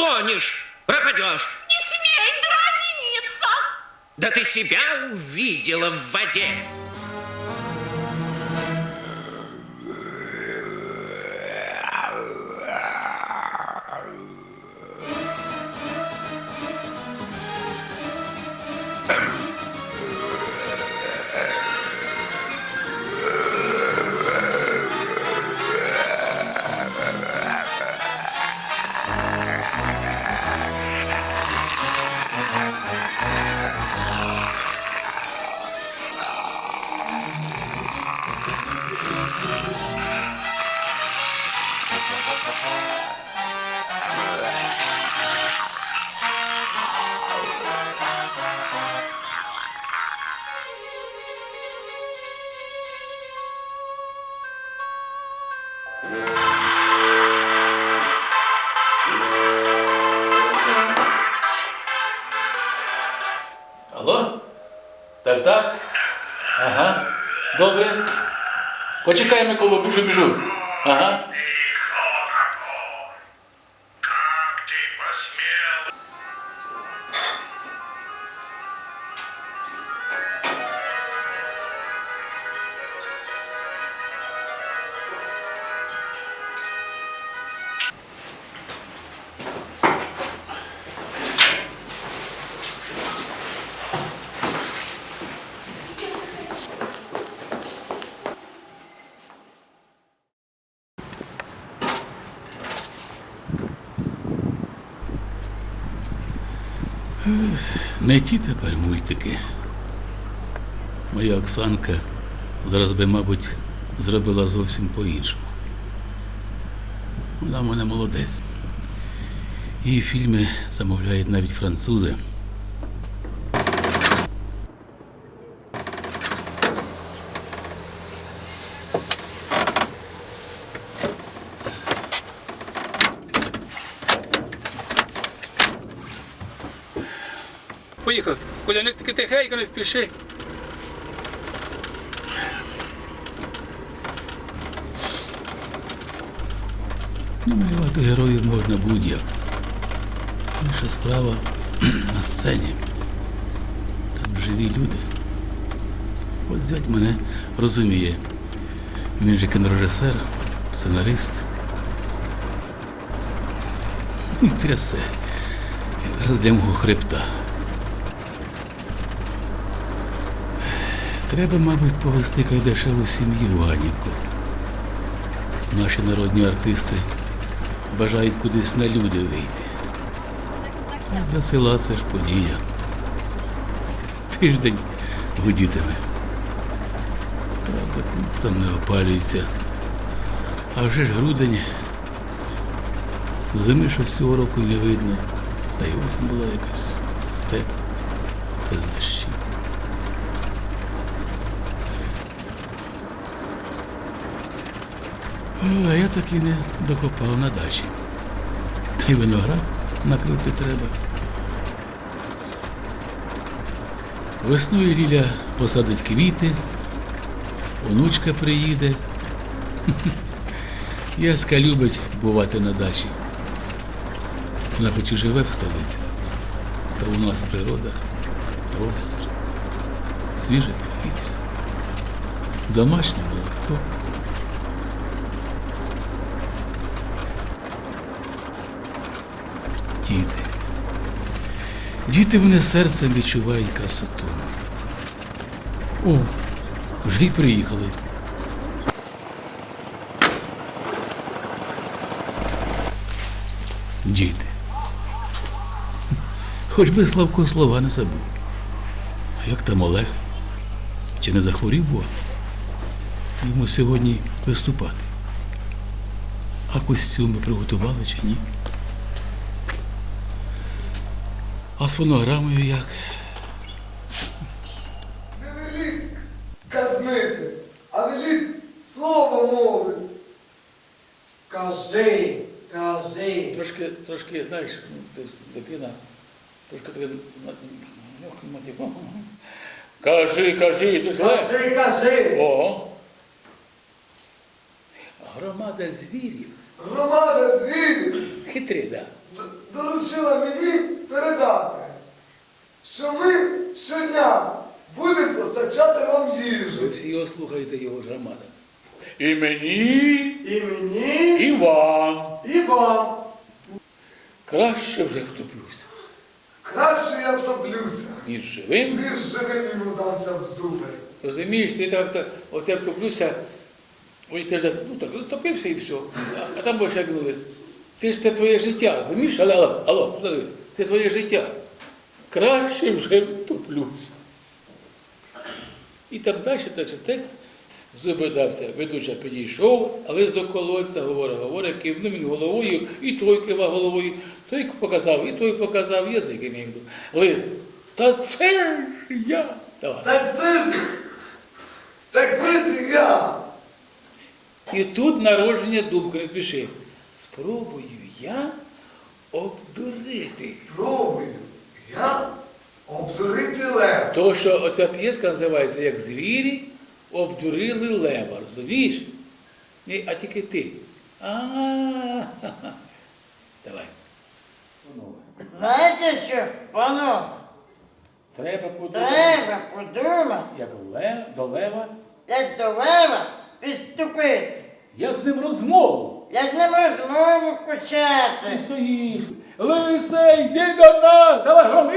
утонешь, пропадешь. Не смей дразниться! Да ты себя увидела в воде. Алло? Так, так? Ага. Добре. Почекай, коло, біжу, біжу. Ага. Не ті тепер мультики. Моя Оксанка зараз би, мабуть, зробила зовсім по-іншому. Вона в мене молодець. Її фільми замовляють навіть французи. Поїхав. Коля, не таки тихенько не спіши. Ну, малювати героїв можна будь-як. Інша справа на сцені. Там живі люди. От зять мене розуміє. Він же кінорежисер, сценарист. І трясе. Якраз для мого хребта. Треба, мабуть, повести Кайдашеву сім'ю в Ганівку. Наші народні артисти бажають кудись на люди вийти. А Для села це ж подія. Тиждень гудітиме. Правда, там не опалюється. А вже ж грудень. Зими щось цього року не видно. Та й осінь була якась тепла, без дощів. А я так і не докопав на дачі. Та й виноград накрити треба. Весною Ліля посадить квіти, онучка приїде. Яська любить бувати на дачі. Вона хоч і живе в столиці, та у нас природа, простір, свіже повітря, домашнє молоко. Діти. Діти вони серцем відчувають красоту. О, вже й приїхали. Діти. Хоч би Славко слова не забув. А як там Олег? Чи не захворів Бог? Йому сьогодні виступати. А костюми приготували чи ні? А з фонограмою як? Не веліть казнити, а веліть слово мовити. Кажи, кажи. Трошки, трошки, знаєш, ну, дитина, трошки таке на- легким мотивом. Кажи, кажи, ти ж легко. Кажи, кажи. О. Громада звірів. Громада звірів. Хитрі, да. Доручила мені передати, що ми щодня будемо постачати вам їжу. Ви всі його слухаєте, його громада. І мені, І мені, і вам. і вам. Краще вже втоплюся, Краще я втоплюся, ніж живим. ніж живим йому дамся в зуби. Розумієш, ти так, так от я втоплюся, ой, ти ж, ну так, втопився і все. А, а там як лист. Ти ж це твоє життя, розумієш? Але, алло, алло, подивись, це твоє життя. Краще вже втоплюся. І так далі, далі текст. Зуби дався, ведуча підійшов, а лист до колодця, говорить, говорить, кивнув він головою, і той кива головою, той показав, і той показав, язик імів. Лист. Та це ж я. Давай. Так це ж, так це ж я. І тут народження думки, не спіши. Спробую я обдурити. Пробую я обдурити лев. Тому що оця п'єска називається як звірі обдурили лева, розумієш? Ні, а тільки ти. А, ха-ха. Давай. Знаєте що, панове, Треба подумати, треба подумати, як лев, до лева, як до лева підступити, як з ним розмову. Як з ним розмову Ти почати. стоїш. Лисей, йди до нас, давай громи.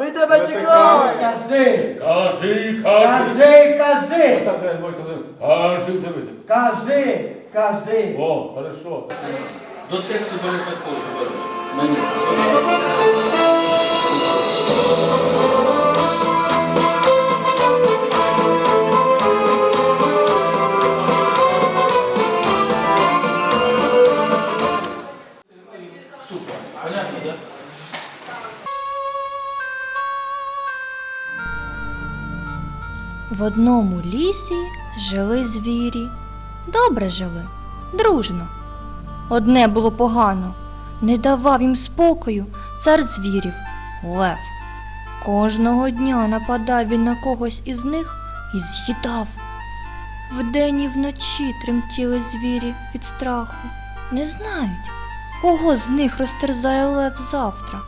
Ми тебе чекаємо. Кажи, кажи. Кажи, кажи, Так, так, сказати. Кажи, дивися. кажи, кажи. О, хорошо. До тексту перепадково. Супер. В одному лісі жили звірі. Добре жили, дружно. Одне було погано, не давав їм спокою цар звірів Лев. Кожного дня нападав він на когось із них і з'їдав. Вдень і вночі тремтіли звірі від страху. Не знають, кого з них розтерзає лев завтра.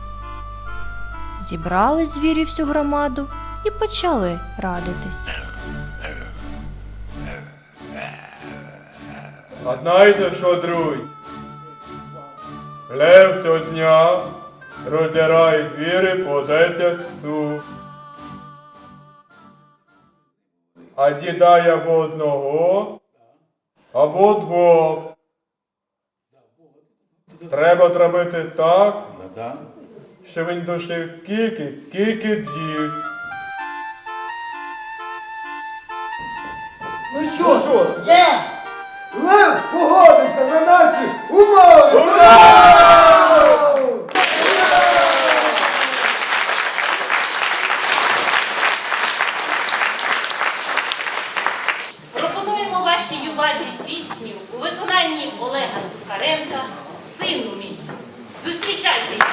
Зібрали звірі всю громаду і почали радитись. А знаєте що, друзі? Лев щодня роздирає двірі по 10 штук. А дідає або одного, або двох. Треба зробити так, щоб він душив скільки, скільки дів. Що ж, Є! лев погодився на наші умови. Пропонуємо вашій увазі пісню у виконанні Олега Сухаренка «Сину мій». Зустрічайте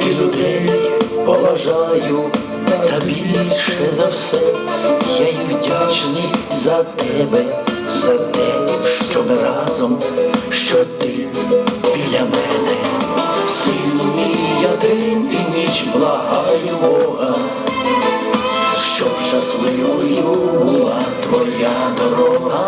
і людей поважаю, та більше за все я й вдячний за тебе, за те, що ми разом, що ти біля мене. Син мій я день і ніч благаю Бога щоб щасливою була твоя дорога.